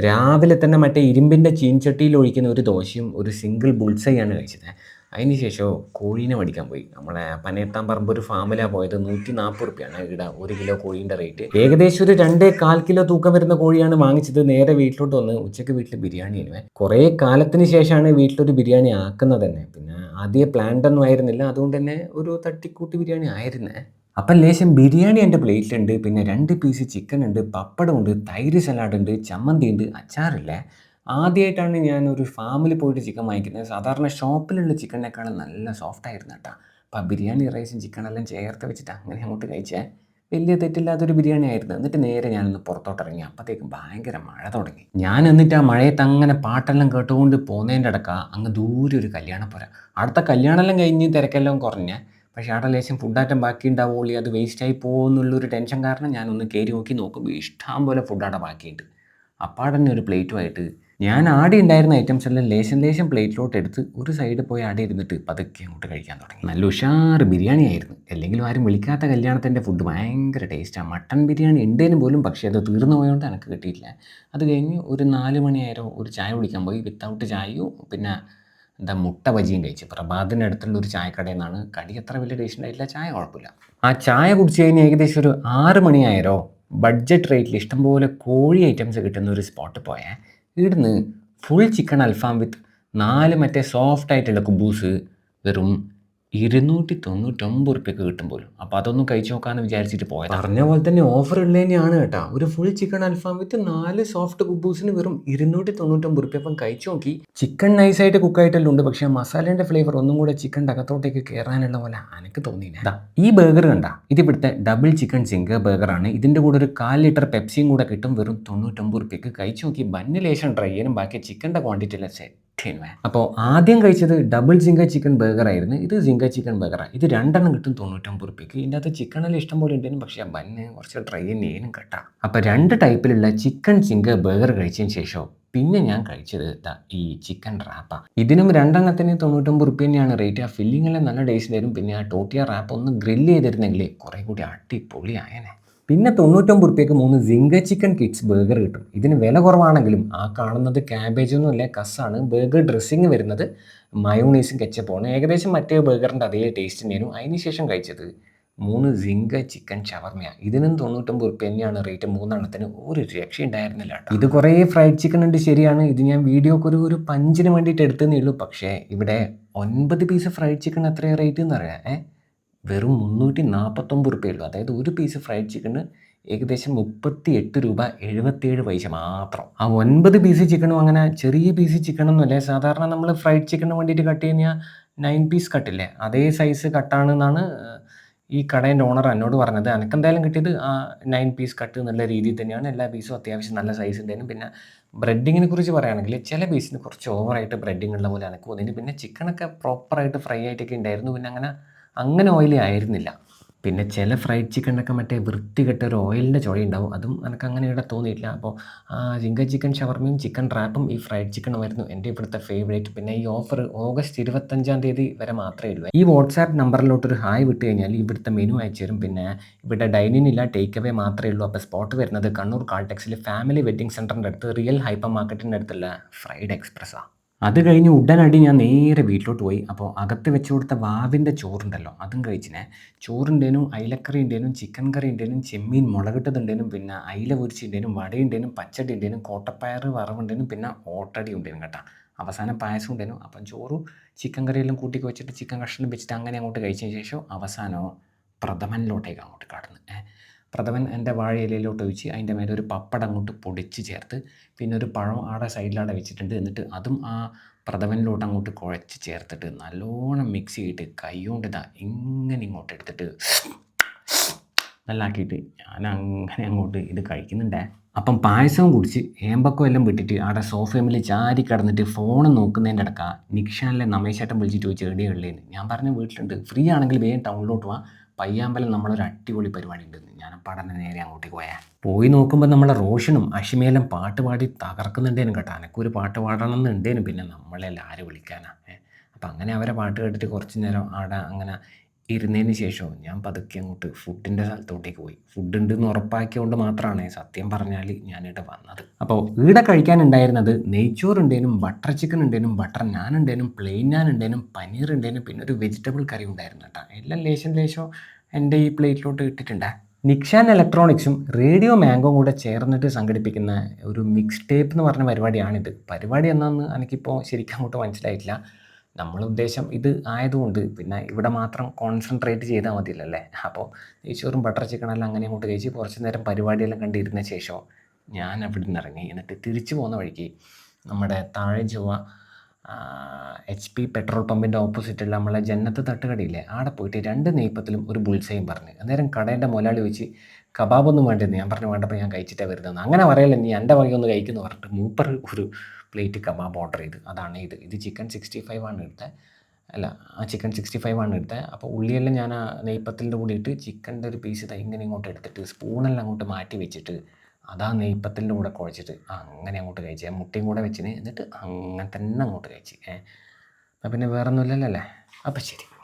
രാവിലെ തന്നെ മറ്റേ ഇരുമ്പിന്റെ ചീൻചട്ടിയിൽ ഒഴിക്കുന്ന ഒരു ദോശയും ഒരു സിംഗിൾ ബുൾസൈയാണ് കഴിച്ചത്. അതിനുശേഷം കോഴീനെ മേടിക്കാൻ പോയി. നമ്മളെ പനയത്താൻ പറമ്പ് ഒരു ഫാമിലാണ് പോയത്. നൂറ്റി നാൽപ്പത് റുപ്യാണ് ഇവിടെ ഒരു കിലോ കോഴീന്റെ റേറ്റ് ഏകദേശം ഒരു രണ്ടേ കാൽ കിലോ തൂക്കം വരുന്ന കോഴിയാണ് വാങ്ങിച്ചത്. നേരെ വീട്ടിലോട്ട് വന്ന് ഉച്ചയ്ക്ക് വീട്ടിൽ ബിരിയാണി ആയിരുന്നു. കുറേ കാലത്തിന് ശേഷമാണ് വീട്ടിലൊരു ബിരിയാണി ആക്കുന്നത് തന്നെ. പിന്നെ ആദ്യം പ്ലാൻഡൊന്നും ആയിരുന്നില്ല. അതുകൊണ്ട് തന്നെ ഒരു തട്ടിക്കൂട്ടി ബിരിയാണി ആയിരുന്നേ. അപ്പം ലേശം ബിരിയാണി എന്റെ പ്ലേറ്റിലുണ്ട് പിന്നെ രണ്ട് പീസ് ചിക്കൻ ഉണ്ട് പപ്പടമുണ്ട് തൈര് സലാഡ് ഉണ്ട് ചമ്മന്തി ഉണ്ട് അച്ചാറില്ലേ? ആദ്യമായിട്ടാണ് ഒരു ഫാമിൽ പോയിട്ട് ചിക്കൻ വാങ്ങിക്കുന്നത്. സാധാരണ ഷോപ്പിലുള്ള ചിക്കനേക്കാളും നല്ല സോഫ്റ്റ് ആയിരുന്നു കേട്ടോ. അപ്പം ബിരിയാണി റൈസും ചിക്കനെല്ലാം ചേർത്ത് വെച്ചിട്ട് അങ്ങനെ അങ്ങോട്ട് കഴിച്ചേ. വലിയ തെറ്റില്ലാത്തൊരു ബിരിയാണി ആയിരുന്നു. എന്നിട്ട് നേരെ ഞാനൊന്ന് പുറത്തോട്ട് ഇറങ്ങി. അപ്പോഴത്തേക്കും ഭയങ്കര മഴ തുടങ്ങി. ഞാൻ എന്നിട്ട് ആ മഴയത്ത് അങ്ങനെ പാട്ടെല്ലാം കേട്ടുകൊണ്ട് പോകുന്നതിന്റെ അടക്കം അങ്ങ് ദൂരെ ഒരു കല്യാണം കല്യാണപ്പുര. അടുത്ത കല്യാണമെല്ലാം കഴിഞ്ഞ് തിരക്കെല്ലാം കുറഞ്ഞ് പക്ഷേ അവിടെ ലേശം ഫുഡാറ്റം ബാക്കി ഉണ്ടാവുള്ളൂ അത് വേസ്റ്റായി പോകുമെന്നുള്ളൊരു ടെൻഷൻ കാരണം ഞാനൊന്ന് കയറി നോക്കി നോക്കുമ്പോൾ ഇഷ്ടം പോലെ ഫുഡാടെ ബാക്കിയുണ്ട്. അപ്പാടന്നെ ഒരു പ്ലേറ്റുമായിട്ട് ഞാൻ ആടെ ഉണ്ടായിരുന്ന ഐറ്റംസ് എല്ലാം ലേശം ലേശം പ്ലേറ്റിലോട്ട് എടുത്ത് ഒരു സൈഡിൽ പോയി ആടെ ഇരുന്നിട്ട് പതുക്കെ അങ്ങോട്ട് കഴിക്കാൻ തുടങ്ങി. നല്ല ഉഷാർ ബിരിയാണി ആയിരുന്നു. അല്ലെങ്കിലും ആരും വിളിക്കാത്ത കല്യാണത്തിന്റെ ഫുഡ് ഭയങ്കര ടേസ്റ്റാണ് മട്ടൺ ബിരിയാണി ഉണ്ടേനും പോലും പക്ഷേ അത് തീർന്നു പോയതുകൊണ്ട് എനിക്ക് കിട്ടിയിട്ടില്ല. അത് കഴിഞ്ഞ് ഒരു നാല് മണിയായിരം ഒരു ചായ കുടിക്കാൻ പോയി. വിത്തൗട്ട് ചായയും പിന്നെ എന്താ മുട്ട ബജിയും കഴിച്ചു. അടുത്തുള്ള ഒരു ചായക്കടയിൽ നിന്നാണ് കടി അത്ര വലിയ ടേസ്റ്റ് ഉണ്ടായില്ല ചായ കുഴപ്പമില്ല. ആ ചായ കുടിച്ച് കഴിഞ്ഞ് ഏകദേശം ഒരു ആറ് മണിയായിരോ ബഡ്ജറ്റ് റേറ്റിൽ ഇഷ്ടംപോലെ കോഴി ഐറ്റംസ് കിട്ടുന്ന ഒരു സ്പോട്ടിൽ പോയാൽ ഇവിടുന്ന് ഫുൾ ചിക്കൻ അൽഫാം വിത്ത് നാല് മറ്റേ സോഫ്റ്റ് ആയിട്ടുള്ള കുബൂസ് വെറും ഇരുന്നൂറ്റി തൊണ്ണൂറ്റൊമ്പത് റുപ്യക്ക് കിട്ടും പോലും. അപ്പോൾ അതൊന്നും കഴിച്ചു നോക്കാന്ന് വിചാരിച്ചിട്ട് പോയത്. പറഞ്ഞ പോലെ തന്നെ ഓഫർ ഉള്ളത് തന്നെയാണ് കേട്ടോ. ഒരു ഫുൾ ചിക്കൻ അൽഫാം വിത്ത് നാല് സോഫ്റ്റ് കുബൂസിന് വെറും ഇരുന്നൂറ്റി തൊണ്ണൂറ്റൊമ്പത് റുപ്യ അപ്പം കഴിച്ചു നോക്കി. ചിക്കൻ നൈസായിട്ട് കുക്കായിട്ടെല്ലാം ഉണ്ട്. പക്ഷെ മസാലേന്റെ ഫ്ലേവർ ഒന്നും കൂടെ ചിക്കൻ അകത്തോട്ടേക്ക് കയറാനുള്ള പോലെ എനിക്ക് തോന്നിയില്ല. ഈ ബർഗർ കണ്ട. ഇത് ഇവിടുത്തെ ഡബിൾ ചിക്കൻ സിംഗർ ബർഗർ ആണ്. ഇതിന്റെ കൂടെ ഒരു കാൽ ലിറ്റർ പെപ്സിയും കൂടെ കിട്ടും. വെറും തൊണ്ണൂറ്റൊമ്പത് റുപ്യക്ക് കഴിച്ചു നോക്കി. ബന്നിലേശം ഡ്രൈ ചെയ്യാനും ബാക്കി ചിക്കന്റെ ക്വാണ്ടിറ്റി എല്ലാം സെറ്റ് അപ്പോൾ ആദ്യം കഴിച്ചത് ഡബിൾ ജിങ്ക ചിക്കൻ ബർഗർ ആയിരുന്നു. ഇത് ജിങ്ക ചിക്കൻ ബർഗറാണ് ഇത് രണ്ടെണ്ണം കിട്ടും തൊണ്ണൂറ്റൊമ്പത് റുപ്യക്ക്. ഇതിന്റെ അകത്ത് ചിക്കനെല്ലാം ഇഷ്ടം പോലെ ഉണ്ടെങ്കിലും പക്ഷേ ബന്ന് കുറച്ച് ട്രൈ ചെയ്യുന്നതിനും കിട്ടാം. അപ്പോൾ രണ്ട് ടൈപ്പിലുള്ള ചിക്കൻ ജിങ്ക ബർഗർ കഴിച്ചതിന് ശേഷം പിന്നെ ഞാൻ കഴിച്ചത് ഈ ചിക്കൻ റാപ്പ ഇതിനും രണ്ടെണ്ണത്തിന് തൊണ്ണൂറ്റൊമ്പത് റുപ്യ തന്നെയാണ് റേറ്റ് ആ ഫില്ലിങ്ങെല്ലാം നല്ല ടേസ്റ്റ് തരും പിന്നെ ആ ടോട്ടിയ റാപ്പ് ഒന്ന് ഗ്രില്ല് ചെയ്തിരുന്നെങ്കിൽ കുറേ കൂടി അടിപൊളിയായനെ. പിന്നെ തൊണ്ണൂറ്റൊമ്പത് റുപ്യക്ക് മൂന്ന് സിംഗ ചിക്കൻ കിഡ്സ് ബർഗർ കിട്ടും. ഇതിന് വില കുറവാണെങ്കിലും ആ കാണുന്നത് ക്യാബേജൊന്നും അല്ല കസ്സാണ്. ബർഗർ ഡ്രസ്സിങ് വരുന്നത് മയോണീസും കെച്ചപ്പാണ് ഏകദേശം മറ്റേ ബർഗറിന്റെ അതേ ടേസ്റ്റ് തന്നെയായിരുന്നു അതിന് ശേഷം കഴിച്ചത് മൂന്ന് സിംഗ ചിക്കൻ ഷവർമ ഇതിനും തൊണ്ണൂറ്റൊമ്പത് റുപ്യ തന്നെയാണ് റേറ്റ് മൂന്നെണ്ണത്തിന്. ഒരു രക്ഷ ഉണ്ടായിരുന്നില്ല ഇത് കുറേ ഫ്രൈഡ് ചിക്കൻ ഉണ്ട് ശരിയാണ്. ഇത് ഞാൻ വീഡിയോക്ക് ഒരു ഒരു പഞ്ചിന് വേണ്ടിയിട്ട് എടുത്തതേ ഉള്ളൂ. പക്ഷേ ഇവിടെ ഒൻപത് പീസ് ഫ്രൈഡ് ചിക്കൻ എത്രയാണ് റേറ്റ് എന്ന് അറിയാം. ഏ? വെറും മുന്നൂറ്റി നാൽപ്പത്തൊമ്പത് റുപ്യ ഉള്ളൂ അതായത് ഒരു പീസ് ഫ്രൈഡ് ചിക്കന് ഏകദേശം മുപ്പത്തി എട്ട് രൂപ എഴുപത്തിയേഴ് പൈസ മാത്രം. ആ ഒൻപത് പീസ് ചിക്കനും അങ്ങനെ ചെറിയ പീസ് ചിക്കനൊന്നും അല്ലേ. സാധാരണ നമ്മൾ ഫ്രൈഡ് ചിക്കന് വേണ്ടിയിട്ട് കട്ട് ചെയ്യുന്ന നയൻ പീസ് കട്ടില്ലേ അതേ സൈസ് കട്ടാണെന്നാണ് ഈ കടേന്റെ ഓണർ എന്നോട് പറഞ്ഞത്. എനിക്ക് എന്തായാലും കിട്ടിയത് ആ നയൻ പീസ് കട്ട് എന്നുള്ള രീതിയിൽ തന്നെയാണ്. എല്ലാ പീസും അത്യാവശ്യം നല്ല സൈസ് ഉണ്ടായിരുന്നു പിന്നെ ബ്രെഡിങ്ങിനെ കുറിച്ച് പറയുകയാണെങ്കിൽ ചില പീസിന് കുറച്ച് ഓവറായിട്ട് ബ്രെഡിങ് ഉള്ള പോലെ എനിക്ക് തോന്നിയിട്ട് പിന്നെ ചിക്കനൊക്കെ പ്രോപ്പറായിട്ട് ഫ്രൈ ആയിട്ടൊക്കെ ഉണ്ടായിരുന്നു. പിന്നെ അങ്ങനെ അങ്ങനെ ഓയിലി ആയിരുന്നില്ല. പിന്നെ ചില ഫ്രൈഡ് ചിക്കനൊക്കെ മറ്റേ വൃത്തികെട്ട ഒരു ഓയിലിന്റെ ചുഴ ഉണ്ടാവും. അതും എനിക്ക് അങ്ങനെ ഇവിടെ തോന്നിയിട്ടില്ല അപ്പോൾ ജിങ്ക ചിക്കൻ ഷവർമയും ചിക്കൻ റാപ്പും ഈ ഫ്രൈഡ് ചിക്കനും വരുന്നു എന്റെ ഇവിടുത്തെ ഫേവറേറ്റ് പിന്നെ ഈ ഓഫർ ഓഗസ്റ്റ് ഇരുപത്തഞ്ചാം തീയതി വരെ മാത്രമേ ഉള്ളൂ. ഈ വാട്സാപ്പ് നമ്പറിലോട്ടൊരു ഹായ് വിട്ട് കഴിഞ്ഞാൽ ഇവിടുത്തെ മെനു അയച്ചു തരും. പിന്നെ ഇവിടെ ഡൈനിങ് ഇല്ല ടേക്ക് അവേ മാത്രമേ ഉള്ളൂ. അപ്പോൾ സ്പോട്ട് വരുന്നത് കണ്ണൂർ കാൾടെക്സിൽ ഫാമിലി വെഡിങ് സെന്ററിന്റെ അടുത്ത് റിയൽ ഹൈപ്പർ മാർക്കറ്റിന്റെ അടുത്തുള്ള ഫ്രൈഡ് എക്സ്പ്രസ്സാണ് അത് കഴിഞ്ഞ് ഉടനടി ഞാൻ നേരെ വീട്ടിലോട്ട് പോയി. അപ്പോൾ അകത്ത് വെച്ച് കൊടുത്ത വാവിന്റെ ചോറുണ്ടല്ലോ അതും കഴിച്ചിനെ. ചോറുണ്ടേനും അയിലക്കറി ഉണ്ടേനും ചിക്കൻ കറി ഉണ്ടേനും ചെമ്മീൻ മുളകിട്ടതുണ്ടേനും പിന്നെ അയില പൊരിച്ചിന്റെനും വടയുണ്ടേനും പച്ചടി ഉണ്ടേനും കോട്ടപ്പയർ വറവുണ്ടേനും പിന്നെ ഓട്ടടി ഉണ്ടേനും കേട്ടോ. അവസാനം പായസം ഉണ്ടേനും. അപ്പം ചോറും ചിക്കൻ കറിയെല്ലാം കൂട്ടി വെച്ചിട്ട് ചിക്കൻ കഷ്ണം വെച്ചിട്ട് അങ്ങനെ അങ്ങോട്ട് കഴിച്ചതിന് ശേഷം അവസാനം പ്രഥമനിലോട്ടേക്ക് അങ്ങോട്ട് കടന്ന്. പ്രഥമൻ എന്റെ വാഴയിലയിലോട്ട് ഒഴിച്ച് അതിന്റെ മേലെ ഒരു പപ്പടം അങ്ങോട്ട് പൊടിച്ച് ചേർത്ത് പിന്നെ ഒരു പഴം ആടെ സൈഡിലാടെ വെച്ചിട്ടുണ്ട്. എന്നിട്ട് അതും ആ പ്രഥമനിലോട്ട് അങ്ങോട്ട് കുഴച്ച് ചേർത്തിട്ട് നല്ലോണം മിക്സ് ചെയ്തിട്ട് കൈ കൊണ്ട് ഇതാ ഇങ്ങനെ ഇങ്ങോട്ട് എടുത്തിട്ട് നല്ലാക്കിയിട്ട് ഞാൻ അങ്ങനെ അങ്ങോട്ട് ഇത് കഴിക്കുന്നുണ്ടേ. അപ്പം പായസവും കുടിച്ച് ഏമ്പക്കം എല്ലാം വിട്ടിട്ട് അവിടെ സോഫയമ്മിൽ ചാരി കിടന്നിട്ട് ഫോൺ നോക്കുന്നതിന്റെ ഇടക്ക നിക്ഷാനിലെ നമേശേട്ടൻ വിളിച്ചിട്ട് ചോദിച്ചു എവിടെയുള്ളതെന്ന് ഞാൻ പറഞ്ഞു വീട്ടിലുണ്ട്. ഫ്രീ ആണെങ്കിൽ വേഗം ടൗണിലോട്ട് പോവാം പയ്യാമ്പലം നമ്മളൊരു അടിപൊളി പരിപാടി ഉണ്ടെന്ന് ഞാൻ പഠന നേരെ അങ്ങോട്ടേക്ക് പോയാൽ പോയി നോക്കുമ്പോൾ നമ്മളെ റോഷനും അഷിമേലും പാട്ട് പാടി തകർക്കുന്നുണ്ടേനും കേട്ടോ. എനക്കൊരു പാട്ട് പാടണം എന്നുണ്ടേനും പിന്നെ നമ്മളെല്ലാം ആര് വിളിക്കാനാ അപ്പം അങ്ങനെ അവരെ പാട്ട് കേട്ടിട്ട് കുറച്ച് നേരം അവിടെ അങ്ങനെ ഇരുന്നതിന് ശേഷം ഞാൻ പതുക്കെ അങ്ങോട്ട് ഫുഡിന്റെ സ്ഥലത്തോട്ടേക്ക് പോയി. ഫുഡ് ഉണ്ടെന്ന് ഉറപ്പാക്കിയതുകൊണ്ട് മാത്രമാണ് സത്യം പറഞ്ഞാൽ ഞാനിവിടെ വന്നത്. അപ്പോൾ ഇവിടെ കഴിക്കാനുണ്ടായിരുന്നത് നെയ്ച്ചോറുണ്ടേനും ബട്ടർ ചിക്കൻ ഉണ്ടേനും ബട്ടർ നാൻ ഉണ്ടേനും പ്ലെയിൻ നാൻ ഉണ്ടേനും പനീർ ഉണ്ടേനും പിന്നെ ഒരു വെജിറ്റബിൾ കറി ഉണ്ടായിരുന്നു കേട്ടോ. എല്ലാം ലേശം ലേശം എന്റെ ഈ പ്ലേറ്റിലോട്ട് ഇട്ടിട്ടുണ്ട്. നിക്ഷാൻ ഇലക്ട്രോണിക്സും റേഡിയോ മാംഗോയും കൂടെ ചേർന്നിട്ട് സംഘടിപ്പിക്കുന്ന ഒരു മിക്സ് ടേപ്പ് എന്ന് പറഞ്ഞ പരിപാടിയാണിത്. പരിപാടി എന്നാന്ന് എനിക്കിപ്പോൾ ശരിക്കും അങ്ങോട്ട് മനസ്സിലായിട്ടില്ല. നമ്മൾ ഉദ്ദേശം ഇത് ആയതുകൊണ്ട് പിന്നെ ഇവിടെ മാത്രം കോൺസെൻട്രേറ്റ് ചെയ്താൽ മതിയല്ലേ അപ്പോൾ നെയ്ച്ചോറും ബട്ടർ ചിക്കനെല്ലാം അങ്ങനെ അങ്ങോട്ട് കഴിച്ച് കുറച്ച് നേരം പരിപാടിയെല്ലാം കണ്ടിരുന്ന ശേഷം ഞാൻ അവിടെ നിന്ന് ഇറങ്ങി. എന്നിട്ട് തിരിച്ചു പോകുന്ന വഴിക്ക് നമ്മുടെ താഴെ ചൊവ്വ എച്ച് പി പെട്രോൾ പമ്പിന്റെ ഓപ്പോസിറ്റുള്ള നമ്മളെ ജന്നത്ത് തട്ടുകടയില്ലേ? അവിടെ പോയിട്ട് രണ്ട് നെയ്പ്പത്തിലും ഒരു ബുൾസയും പറഞ്ഞു. അന്നേരം കടേന്റെ മുലാളി വെച്ച് കബാബൊന്നും വേണ്ടിയിരുന്നു ഞാൻ പറഞ്ഞു. വേണ്ടപ്പോൾ ഞാൻ കഴിച്ചിട്ടേ വരുന്നത് അങ്ങനെ പറയല്ല നീ എന്റെ വകയൊന്ന് കഴിക്കുന്നു പറഞ്ഞിട്ട് മൂപ്പർ ഒരു പ്ലേറ്റ് കബാബ് ഓർഡർ ചെയ്ത്. അതാണ് ഇത്. ഇത് ചിക്കൻ സിക്സ്റ്റി ഫൈവ് ആണ് എടുത്തത് അല്ല ആ ചിക്കൻ സിക്സ്റ്റി ഫൈവ് ആണ് എടുത്തത് അപ്പോൾ ഉള്ളിയെല്ലാം ഞാൻ ആ നെയ്പ്പത്തിന്റെ കൂടി ഇട്ട് ചിക്കന്റെ ഒരു പീസ് ഇതാ ഇങ്ങനെ ഇങ്ങോട്ട് എടുത്തിട്ട് സ്പൂണെല്ലാം അങ്ങോട്ട് മാറ്റി വെച്ചിട്ട് അതാ നെയ്പ്പത്തിന്റെ കൂടെ കുഴച്ചിട്ട് അങ്ങനെ അങ്ങോട്ട് കഴിച്ച്. മുട്ടയും കൂടെ വെച്ചിന്. എന്നിട്ട് അങ്ങനെ തന്നെ അങ്ങോട്ട് കഴിച്ച്. ഏഹ് പിന്നെ വേറൊന്നുമില്ലല്ലോ അല്ലേ? അപ്പം ശരി.